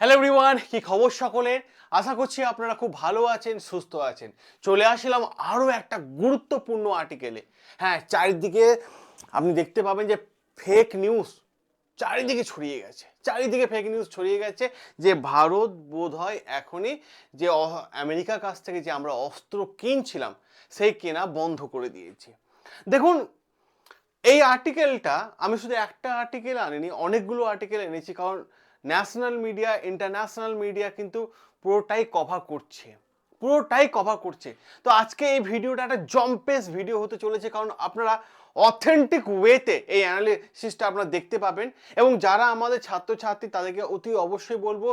Hello everyone কি খবর সকলের? আশা করছি আপনারা খুব ভালো আছেন, সুস্থ আছেন। চলে আসলাম আরও একটা গুরুত্বপূর্ণ আর্টিকেলে হ্যাঁ চারিদিকে আপনি দেখতে পাবেন যে ফেক নিউজ চারিদিকে ছড়িয়ে গেছে। চারিদিকে ফেক নিউজ ছড়িয়ে গেছে যে ভারত বোধ হয় এখনই যে আমেরিকার কাছ থেকে যে আমরা অস্ত্র কিনছিলাম, সেই কেনা বন্ধ করে দিয়েছে। দেখুন, এই আর্টিকেলটা আমি শুধু একটা আর্টিকেল আনিনি, অনেকগুলো আর্টিকেল এনেছি। কারণ ন্যাশনাল মিডিয়া, ইন্টারন্যাশনাল মিডিয়া কিন্তু পুরোটাই কভার করছে। পুরোটাই কভার করছে। তো আজকে এই ভিডিওটা একটা জম্পেস ভিডিও হতে চলেছে কারণ আপনারা অথেন্টিক ওয়েতে এই অ্যানালিসিসটা আপনারা দেখতে পাবেন এবং যারা আমাদের ছাত্রছাত্রী, তাদেরকে অতি অবশ্যই বলব,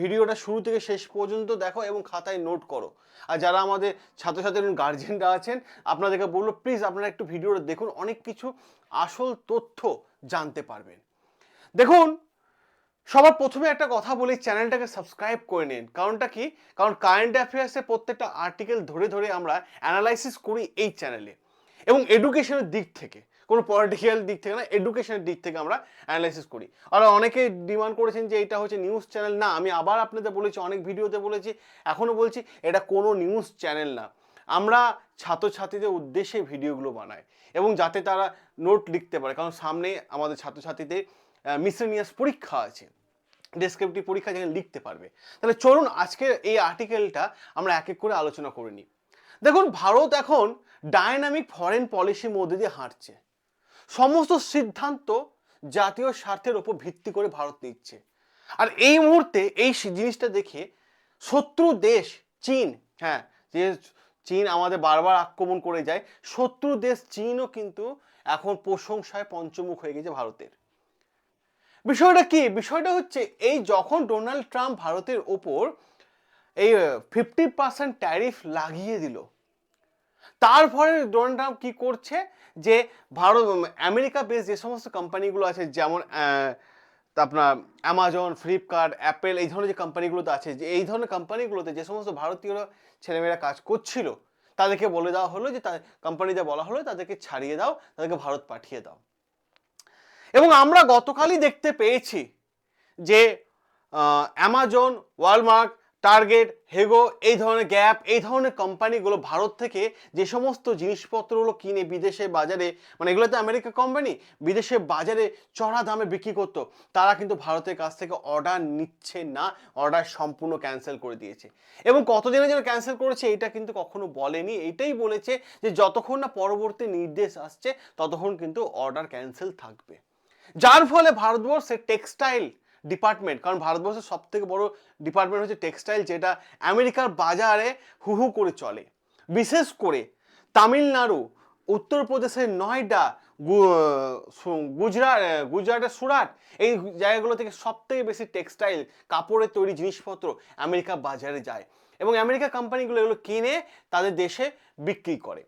ভিডিওটা শুরু থেকে শেষ পর্যন্ত দেখো এবং খাতায় নোট করো। আর যারা আমাদের ছাত্রছাত্রী এবং গার্জেনরা আছেন, আপনাদেরকে বলব প্লিজ আপনারা একটু ভিডিওটা দেখুন, অনেক কিছু আসল তথ্য জানতে পারবেন। দেখুন সবার প্রথমে একটা কথা বলি, চ্যানেলটাকে সাবস্ক্রাইব করে নিন। কারণটা কি? কারণ কারেন্ট অ্যাফেয়ার্সে প্রত্যেকটা আর্টিকেল ধরে ধরে আমরা অ্যানালাইসিস করি এই চ্যানেলে এবং এডুকেশনের দিক থেকে, কোনো পলিটিক্যাল দিক থেকে না এডুকেশনের দিক থেকে আমরা অ্যানালাইসিস করি। আর অনেকে ডিমান্ড করেছেন যে এটা হচ্ছে নিউজ চ্যানেল না, আমি আবার আপনাদের বলেছি, অনেক ভিডিওতে বলেছি এখনও বলছি, এটা কোনো নিউজ চ্যানেল না। আমরা ছাত্রছাত্রীদের উদ্দেশ্যে ভিডিওগুলো বানাই এবং যাতে তারা নোট লিখতে পারে। কারণ সামনে আমাদের ছাত্রছাত্রীদের মিসেনিয়াস পরীক্ষা আছে। ডেসক্রিপটিভ পরীক্ষা যেখানে লিখতে পারবে। তাহলে চলুন আজকে এই আর্টিকেলটা আমরা এক এক করে আলোচনা করে নিই। দেখুন, ভারত এখন ডায়নামিক ফরেন পলিসির মধ্যে দিয়ে হাঁটছে। সমস্ত সিদ্ধান্ত জাতীয় স্বার্থের ওপর ভিত্তি করে ভারত নিচ্ছে। আর এই মুহূর্তে এই জিনিসটা দেখে শত্রু দেশ চীন হ্যাঁ যে চীন আমাদের বারবার আক্রমণ করে যায়, শত্রু দেশ চীনও কিন্তু এখন প্রশংসায় পঞ্চমুখ হয়ে গেছে ভারতের। বিষয়টা কি? বিষয়টা হচ্ছে এই যখন ডোনাল্ড ট্রাম্প ভারতের ওপর এই ফিফটি পার্সেন্ট ট্যারিফ লাগিয়ে দিল তারপরে ডোনাল্ড ট্রাম্প কি করছে? যে ভারত আমেরিকা বেস যে সমস্ত কোম্পানিগুলো আছে, যেমন আপনার অ্যামাজন ফ্লিপকার্ট অ্যাপেল এই ধরনের যে কোম্পানিগুলোতে আছে, যে এই ধরনের কোম্পানিগুলোতে যে সমস্ত ভারতীয় ছেলেমেয়েরা কাজ করছিল, তাদেরকে বলে দেওয়া হলো যে, তাদের কোম্পানিতে বলা হলো, তাদেরকে ছাড়িয়ে দাও, তাদেরকে ভারত পাঠিয়ে দাও। এবং আমরা গতকালই দেখতে পেয়েছি যে অ্যামাজন ওয়ালমার্ক টার্গেট হেগো এই ধরনের গ্যাপ এই ধরনের কোম্পানিগুলো ভারত থেকে যে সমস্ত জিনিসপত্রগুলো কিনে বিদেশে বাজারে মানে এগুলো তো আমেরিকা কোম্পানি বিদেশে বাজারে চড়া দামে বিক্রি করতো, তারা কিন্তু ভারতের কাছ থেকে অর্ডার নিচ্ছে না অর্ডার সম্পূর্ণ ক্যান্সেল করে দিয়েছে। এবং কতদিনের জন্য ক্যান্সেল করেছে এটা কিন্তু কখনো বলেনি, এটাই বলেছে যে যতক্ষণ না পরবর্তী নির্দেশ আসছে, ততক্ষণ কিন্তু অর্ডার ক্যান্সেল থাকবে। যার ফলে ভারতবর্ষের টেক্সটাইল ডিপার্টমেন্ট কারণ ভারতবর্ষের সব থেকে বড় ডিপার্টমেন্ট হচ্ছে টেক্সটাইল যেটা আমেরিকার বাজারে হু হু করে চলে। বিশেষ করে তামিলনাড়ু, উত্তরপ্রদেশের নয়ডা গুজরাট, গুজরাটের সুরাট, এই জায়গাগুলো থেকে সব থেকে বেশি টেক্সটাইল কাপড়ের তৈরি জিনিসপত্র আমেরিকা বাজারে যায়। এবং আমেরিকা কোম্পানিগুলো এগুলো কিনে তাদের দেশে বিক্রি করে।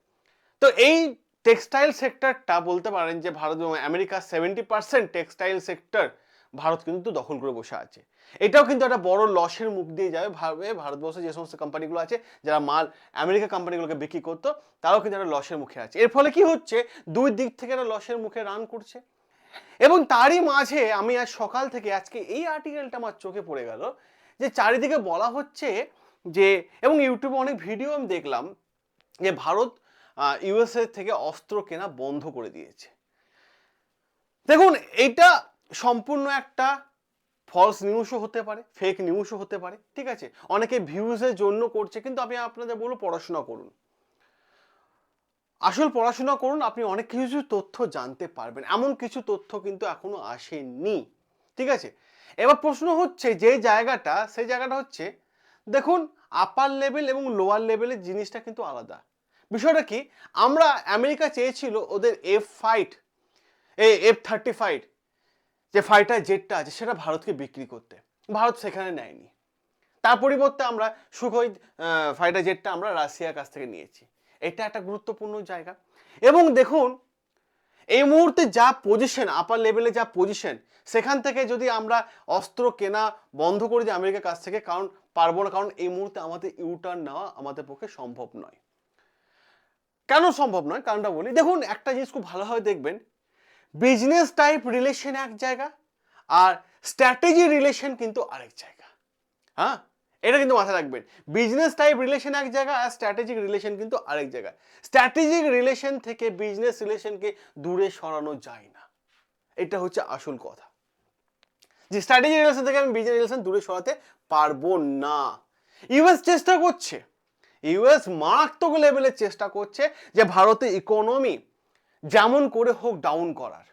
তো এই টেক্সটাইল সেক্টরটা বলতে পারেন যে ভারত এবং আমেরিকার seventy percent textile sector Bharat কিন্তু দখল করে বসে আছে। এটাও কিন্তু একটা বড় লসের মুখ দিয়ে যাবে ভাবে ভারতবর্ষে যে সমস্ত কোম্পানিগুলো আছে, যারা মাল আমেরিকা কোম্পানিগুলোকে বিক্রি করতো, তারাও কিন্তু একটা লসের মুখে আছে। এর ফলে কি হচ্ছে? দুই দিক থেকে একটা লসের মুখে রান করছে। এবং তারই মাঝে আমি আজ সকাল থেকে আজকে এই আর্টিকেলটা আমার চোখে পড়ে গেল যে চারিদিকে বলা হচ্ছে যে, এবং ইউটিউবে অনেক ভিডিও আমি দেখলাম যে ভারত ইউএসএ থেকে অস্ত্র কেনা বন্ধ করে দিয়েছে। দেখুন, এইটা সম্পূর্ণ একটা ফলস নিউজও হতে পারে ফেক নিউজও হতে পারে, ঠিক আছে? অনেকে ভিউজের জন্য করছে, কিন্তু আমি আপনাদের বলব পড়াশোনা করুন। আসল পড়াশোনা করুন, আপনি অনেক কিছু তথ্য জানতে পারবেন। এমন কিছু তথ্য কিন্তু এখনও আসেনি, ঠিক আছে? এবার প্রশ্ন হচ্ছে, যে জায়গাটা, সেই জায়গাটা হচ্ছে, দেখুন আপার লেভেল এবং লোয়ার লেভেলের জিনিসটা কিন্তু আলাদা। বিষয়টা কি? আমরা আমেরিকা চেয়েছিল ওদের এফ ফাইট এই এফ থার্টি ফাইভ যে ফাইটার জেটটা আছে সেটা ভারতকে বিক্রি করতে। ভারত সেখানে নেয়নি। তার পরিবর্তে আমরা সুখই ফাইটার জেটটা আমরা রাশিয়ার কাছ থেকে নিয়েছি। এটা একটা গুরুত্বপূর্ণ জায়গা। এবং দেখুন, এই মুহূর্তে যা পজিশন আপার লেভেলে যা পজিশন সেখান থেকে যদি আমরা অস্ত্র কেনা বন্ধ করে দিই আমেরিকার কাছ থেকে, কারণ পারব না, কারণ এই মুহূর্তে আমাদের ইউটার্ন নেওয়া আমাদের পক্ষে সম্ভব নয়। কেন সম্ভব নয়? কারণটা বলি। দেখুন, একটা জিনিস খুব ভালোভাবে দেখবেন। বিজনেস টাইপ রিলেশন এক জায়গা, আর স্ট্র্যাটেজি রিলেশন কিন্তু আরেক জায়গা। হ্যাঁ? এটা কিন্তু মাথায় রাখবেন। বিজনেস টাইপ রিলেশন এক জায়গায় আর স্ট্র্যাটেজিক রিলেশন কিন্তু আরেক জায়গায় স্ট্র্যাটেজিক রিলেশন থেকে বিজনেস রিলেশনকে দূরে সরানো যায় না। এটা হচ্ছে আসল কথা। যে স্ট্র্যাটেজিক রিলেশন থেকে আমি বিজনেস রিলেশন দূরে সরাতে পারব না। ইউএস চেষ্টা করছে। ইউএস মারাত্মক লেভেলের চেষ্টা করছে যে ভারতের ইকোনমি যেমন করে হোক ডাউন করার।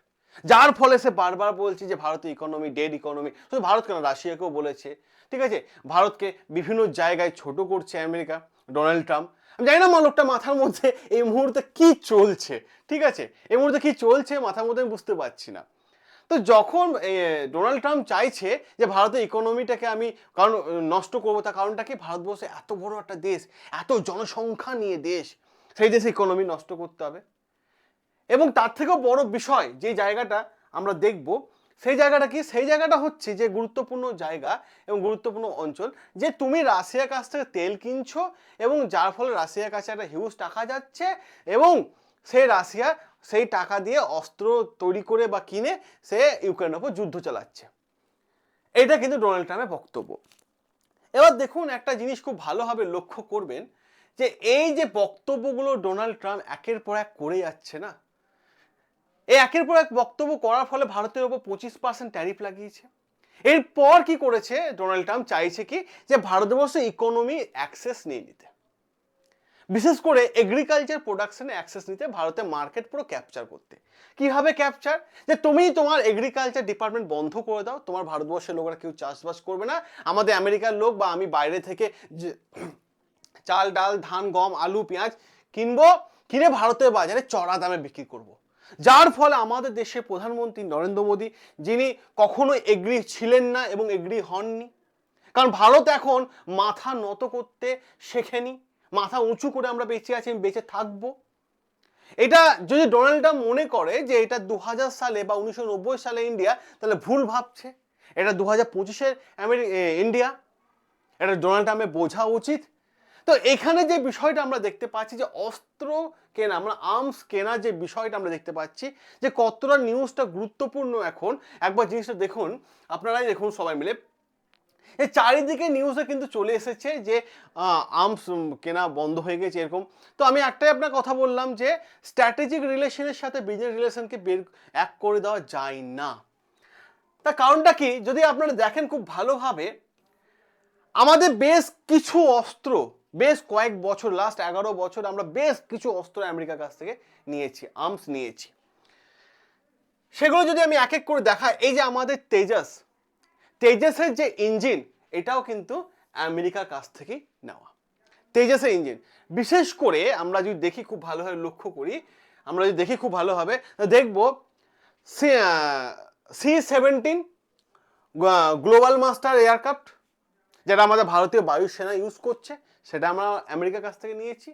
যার ফলে সে বারবার বলছে যে ভারতের ইকোনমি ডেড ইকোনমি শুধু ভারত কেন, রাশিয়াকেও বলেছে। ঠিক আছে? ভারতকে বিভিন্ন জায়গায় ছোট করছে আমেরিকা, ডোনাল্ড ট্রাম্প। আমি জানি না লোকটা মাথার মধ্যে এই মুহূর্তে কি চলছে। ঠিক আছে? এই মুহূর্তে কি চলছে মাথার মধ্যে আমি বুঝতে পারছি না। তো যখন ডোনাল্ড ট্রাম্প চাইছে যে ভারতের ইকোনমিটাকে আমি কারণ নষ্ট করব তার কারণটা কি? ভারতবর্ষ এত বড় একটা দেশ, এত জনসংখ্যা নিয়ে দেশ, সেই দেশে ইকোনমি নষ্ট করতে হবে। এবং তার থেকেও বড় বিষয় যে জায়গাটা আমরা দেখব, সেই জায়গাটা কি? সেই জায়গাটা হচ্ছে যে গুরুত্বপূর্ণ জায়গা এবং গুরুত্বপূর্ণ অঞ্চল, যে তুমি রাশিয়ার কাছ থেকে তেল কিনছো এবং যার ফলে রাশিয়ার কাছে একটা হিউজ টাকা যাচ্ছে এবং সেই রাশিয়া সেই টাকা দিয়ে অস্ত্র তৈরি করে বা কিনে সে ইউক্রেনের ওপর যুদ্ধ চালাচ্ছে। এটা কিন্তু ডোনাল্ড ট্রাম্পের বক্তব্য। এবার দেখুন একটা জিনিস খুব ভালোভাবে লক্ষ্য করবেন যে এই যে বক্তব্যগুলো ডোনাল্ড ট্রাম্প একের পর এক করে যাচ্ছে না, এই একের পর এক বক্তব্য করার ফলে ভারতের ওপর পঁচিশ পার্সেন্ট ট্যারিফ লাগিয়েছে। এরপর কি করেছে ডোনাল্ড ট্রাম্প? চাইছে কি যে ভারতবর্ষ ইকোনমি অ্যাক্সেস নিয়ে নিতে। বিশেষ করে এগ্রিকালচার প্রোডাকশনে অ্যাক্সেস নিতে ভারতের মার্কেট পুরো ক্যাপচার করতে। কীভাবে ক্যাপচার যে তুমি তোমার এগ্রিকালচার ডিপার্টমেন্ট বন্ধ করে দাও, তোমার ভারতবর্ষের লোকরা কেউ চাষবাস করবে না। আমাদের আমেরিকার লোক বা আমি বাইরে থেকে যে চাল, ডাল, ধান, গম, আলু, পেঁয়াজ কিনবো, কিনে ভারতের বাজারে চড়া দামে বিক্রি করব। যার ফলে আমাদের দেশের প্রধানমন্ত্রী নরেন্দ্র মোদী, যিনি কখনো এগ্রি ছিলেন না এবং এগ্রি হননি। কারণ ভারত এখন মাথা নত করতে শেখেনি। মাথা উঁচু করে আমরা বেঁচে আছি, আমি বেঁচে থাকব। এটা যদি ডোনাল্ড ট্রাম্প মনে করে যে এটা দু হাজার সালে বা উনিশশো নব্বই সালে ইন্ডিয়া তাহলে ভুল ভাবছে। এটা দু হাজার পঁচিশের ইন্ডিয়া এটা ডোনাল্ড ট্রাম্পের বোঝা উচিত। তো এখানে যে বিষয়টা আমরা দেখতে পাচ্ছি, যে অস্ত্র কেনা, আমরা আর্মস কেনা যে বিষয়টা আমরা দেখতে পাচ্ছি, যে কতটা নিউজটা গুরুত্বপূর্ণ এখন। একবার জিনিসটা দেখুন, আপনারাই দেখুন সবাই মিলে। এই চারিদিকে নিউজে কিন্তু চলে এসেছে যে আর্মস কেনা বন্ধ হয়ে গেছে এরকম। তো আমি একটাই আপনার কথা বললাম যে স্ট্র্যাটেজিক রিলেশনের সাথে বিজনেস রিলেশনকে বের এক করে দেওয়া যায় না। তার কারণটা কি? যদি আপনারা দেখেন খুব ভালোভাবে, আমাদের বেশ কিছু অস্ত্র, বেশ কয়েক বছর লাস্ট এগারো বছর আমরা বেশ কিছু অস্ত্র আমেরিকার কাছ থেকে নিয়েছি আর্মস নিয়েছি। সেগুলো যদি আমি এক এক করে দেখাই, এই যে আমাদের তেজাস তেজাসের যে ইঞ্জিন, এটাও কিন্তু আমেরিকার কাছ থেকে নেওয়া। তেজাসের ইঞ্জিন। বিশেষ করে আমরা যদি দেখি খুব ভালোভাবে লক্ষ্য করি, আমরা যদি দেখি খুব ভালোভাবে দেখব C seventeen global master aircraft যেটা আমাদের ভারতীয় বায়ুসেনা ইউজ করছে, সেটা আমরা আমেরিকার কাছ থেকে নিয়েছি।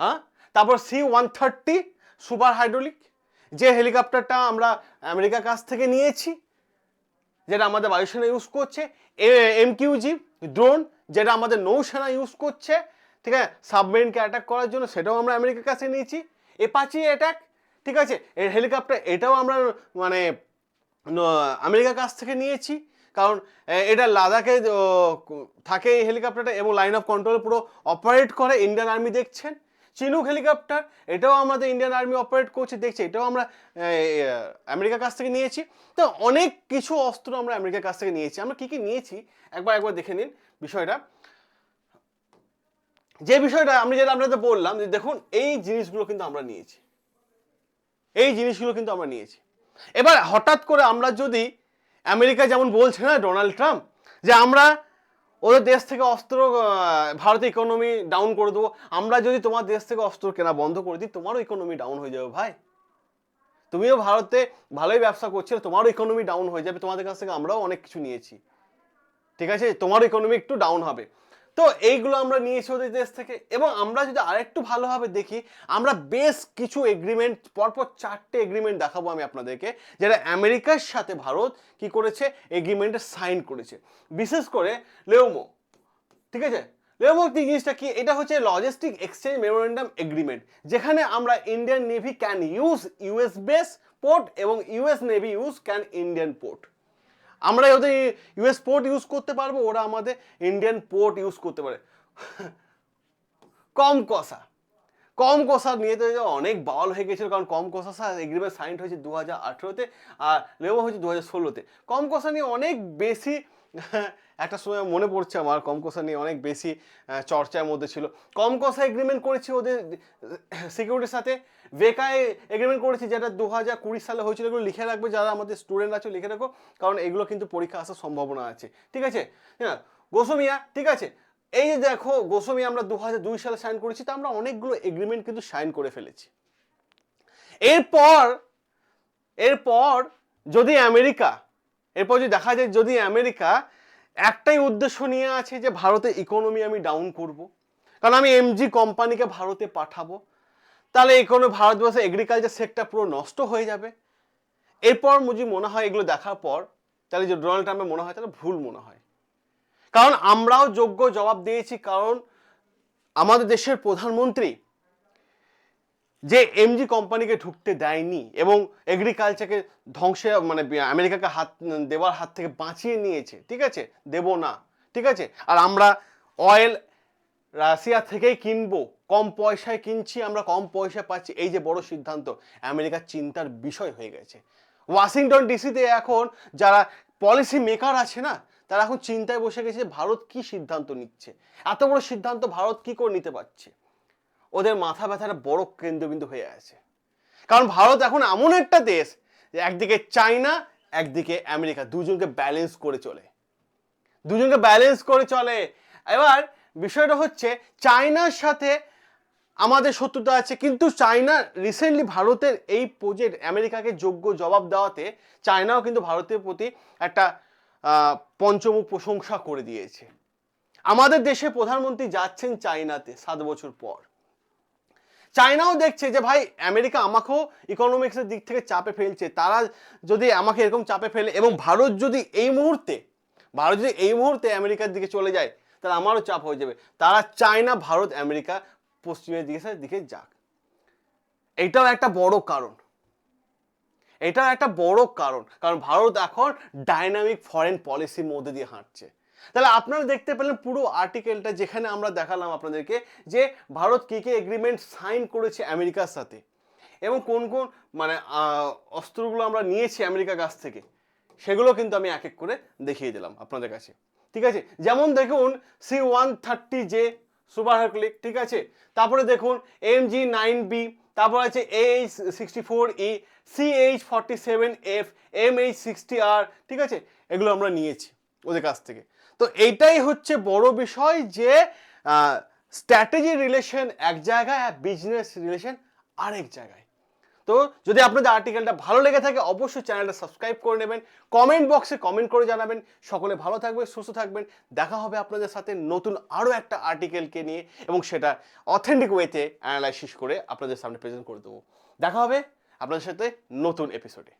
হ্যাঁ? তারপর C one thirty, super hydraulic, যে হেলিকপ্টারটা আমরা আমেরিকার কাছ থেকে নিয়েছি যেটা আমাদের বায়ুসেনা ইউজ করছে এম কিউজি ড্রোন যেটা আমাদের নৌসেনা ইউজ করছে, ঠিক আছে? সাবমেরিনকে অ্যাটাক করার জন্য, সেটাও আমরা আমেরিকার কাছে নিয়েছি। এপাচি অ্যাটাক ঠিক আছে? এর হেলিকপ্টার এটাও আমরা মানে আমেরিকার কাছ থেকে নিয়েছি। কারণ এটা লাদাখে থাকে এই হেলিকপ্টারটা এবং লাইন অফ কন্ট্রোল পুরো অপারেট করে ইন্ডিয়ান আর্মি দেখছেন। চিনুক হেলিকপ্টার, এটাও আমাদের ইন্ডিয়ান আর্মি অপারেট করছে, দেখছে, এটাও আমরা আমেরিকার কাছ থেকে নিয়েছি। তো অনেক কিছু অস্ত্র আমরা আমেরিকার কাছ থেকে নিয়েছি। আমরা কি কি নিয়েছি, একবার একবার দেখে নিন বিষয়টা। যে বিষয়টা, আমি যেটা আপনাদের বললাম, যে দেখুন, এই জিনিসগুলো কিন্তু আমরা নিয়েছি। এই জিনিসগুলো কিন্তু আমরা নিয়েছি। এবার হঠাৎ করে আমরা যদি আমেরিকা যেমন বলছে না ডোনাল্ড ট্রাম্প, যে আমরা ওদের দেশ থেকে অস্ত্র ভারতের ইকোনমি ডাউন করে দেবো। আমরা যদি তোমার দেশ থেকে অস্ত্র কেনা বন্ধ করে দিই, তোমারও ইকোনমি ডাউন হয়ে যাবে ভাই। তুমিও ভারতে ভালোই ব্যবসা করছিলে, তোমারও ইকোনমি ডাউন হয়ে যাবে। তোমাদের কাছ থেকে আমরাও অনেক কিছু নিয়েছি। ঠিক আছে? তোমার ইকোনমি একটু ডাউন হবে। তো এইগুলো আমরা নিয়েছি ওদের দেশ থেকে। এবং আমরা যদি আরেকটু ভালোভাবে দেখি, আমরা বেশ কিছু এগ্রিমেন্ট পরপর চারটে এগ্রিমেন্ট দেখাবো আমি আপনাদেরকে, যেটা আমেরিকার সাথে ভারত কি করেছে এগ্রিমেন্টে সাইন করেছে। বিশেষ করে লেওমো ঠিক আছে? লেওমো জিনিসটা কি? এটা হচ্ছে লজিস্টিক এক্সচেঞ্জ মেমোরেন্ডাম এগ্রিমেন্ট যেখানে আমরা Indian navy can use US base port এবং US navy use can Indian port আমরা ওদের ইউএস পোর্ট ইউজ করতে পারব, ওরা আমাদের ইন্ডিয়ান পোর্ট ইউজ করতে পারে। কম কষা। কম কষা নিয়ে তো অনেক বাউল হয়ে গেছিল, কারণ কম কষা এগ্রিমেন্ট সাইন হয়েছে দু হাজার আঠেরোতে, আর লেবো হয়েছে দু হাজার ষোলোতে। কম কষা নিয়ে অনেক বেশি একটা সময় মনে পড়ছে আমার কম কষা নিয়ে অনেক বেশি চর্চার মধ্যে ছিল। কম কষা এগ্রিমেন্ট করেছি ওদের সিকিউরিটির সাথে। বেকায় এগ্রিমেন্ট করেছি যেটা দু হাজার কুড়ি সালে হয়েছিল এগুলো লিখে রাখবে, যারা আমাদের স্টুডেন্ট আছে লিখে রাখো, কারণ এগুলো কিন্তু পরীক্ষা আসার সম্ভাবনা আছে। ঠিক আছে? হ্যাঁ গোসমিয়া ঠিক আছে? এই যে দেখো গোসমিয়া আমরা দু হাজার দুই সালে সাইন করেছি, তা আমরা অনেকগুলো এগ্রিমেন্ট কিন্তু সাইন করে ফেলেছি। এরপর এরপর যদি আমেরিকা এরপর যদি দেখা যায় যদি আমেরিকা একটাই উদ্দেশ্য নিয়ে আছে যে ভারতের ইকোনমি আমি ডাউন করব, কারণ আমি এমজি কোম্পানিকে ভারতে পাঠাবো, তাহলে ইকোনমি ভারতবর্ষের এগ্রিকালচার সেক্টর পুরো নষ্ট হয়ে যাবে। এরপর যদি মনে হয় এগুলো দেখার পর, তাহলে যে ডোনাল্ড ট্রাম্পের মনে হয়, তাহলে ভুল মনে হয়। কারণ আমরাও যোগ্য জবাব দিয়েছি, কারণ আমাদের দেশের প্রধানমন্ত্রী যে এমজি কোম্পানিকে ঢুকতে দেয়নি এবং এগ্রিকালচারকে ধ্বংসে মানে আমেরিকাকে হাত, দেওয়ার হাত থেকে বাঁচিয়ে নিয়েছে, ঠিক আছে? দেব না, ঠিক আছে? আর আমরা অয়েল রাশিয়া থেকেই কিনবো, কম পয়সায় কিনছি, আমরা কম পয়সা পাচ্ছি, এই যে বড় সিদ্ধান্ত আমেরিকার চিন্তার বিষয় হয়ে গেছে। ওয়াশিংটন ডিসিতে এখন যারা পলিসি মেকার আছে না, তারা এখন চিন্তায় বসে গেছে ভারত কি সিদ্ধান্ত নিচ্ছে? এত বড় সিদ্ধান্ত ভারত কি করে নিতে পারছে? ওদের মাথা ব্যথাটা বড় কেন্দ্রবিন্দু হয়ে আছে। কারণ ভারত এখন এমন একটা দেশ যে একদিকে চায়না, একদিকে আমেরিকা, দুজনকে ব্যালেন্স করে চলে। দুজনকে ব্যালেন্স করে চলে। এবার বিষয়টা হচ্ছে, চায়নার সাথে আমাদের শত্রুতা আছে, কিন্তু চায়না রিসেন্টলি ভারতের এই প্রজেক্ট আমেরিকাকে যোগ্য জবাব দেওয়াতে চায়নাও কিন্তু ভারতের প্রতি একটা পঞ্চমুখ প্রশংসা করে দিয়েছে। আমাদের দেশে প্রধানমন্ত্রী যাচ্ছেন চায়নাতে সাত বছর পর। চায়নাও দেখছে যে ভাই, আমেরিকা আমাকেও ইকোনমিক্সের দিক থেকে চাপে ফেলছে। তারা যদি আমাকে এরকম চাপে ফেলে এবং ভারত যদি এই মুহূর্তে, ভারত যদি এই মুহূর্তে আমেরিকার দিকে চলে যায়, তাহলে আমারও চাপ হয়ে যাবে। তারা চায় না ভারত, আমেরিকা, পশ্চিমের দিকে দিকে যাক। এটাও একটা বড় কারণ। এটাও একটা বড় কারণ। কারণ ভারত এখন ডাইনামিক ফরেন পলিসির মধ্যে দিয়ে হাঁটছে। তাহলে আপনারা দেখতে পেলেন পুরো আর্টিকেলটা যেখানে আমরা দেখালাম আপনাদেরকে যে ভারত কী কী এগ্রিমেন্ট সাইন করেছে আমেরিকার সাথে এবং কোন কোন মানে অস্ত্রগুলো আমরা নিয়েছি আমেরিকার কাছ থেকে, সেগুলো কিন্তু আমি এক এক করে দেখিয়ে দিলাম আপনাদের কাছে, ঠিক আছে? যেমন দেখুন C one thirty J super Hercules ঠিক আছে? তারপরে দেখুন এম জি নাইন বি তারপর আছে H sixty four E C H forty seven F M H sixty R ঠিক আছে? এগুলো আমরা নিয়েছি ওদের কাছ থেকে। তো এইটাই হচ্ছে বড় বিষয় যে স্ট্র্যাটেজি রিলেশন এক জায়গায় আর বিজনেস রিলেশন আরেক জায়গায়। তো যদি আপনাদের আর্টিকেলটা ভালো লেগে থাকে, অবশ্যই চ্যানেলটা সাবস্ক্রাইব করে নেবেন। কমেন্ট বক্সে কমেন্ট করে জানাবেন। সকলে ভালো থাকবেন, সুস্থ থাকবেন। দেখা হবে আপনাদের সাথে নতুন আরও একটা আর্টিকেলকে নিয়ে এবং সেটা অথেন্টিক ওয়েতে অ্যানালাইসিস করে আপনাদের সামনে প্রেজেন্ট করে দেবো। দেখা হবে আপনাদের সাথে নতুন এপিসোডে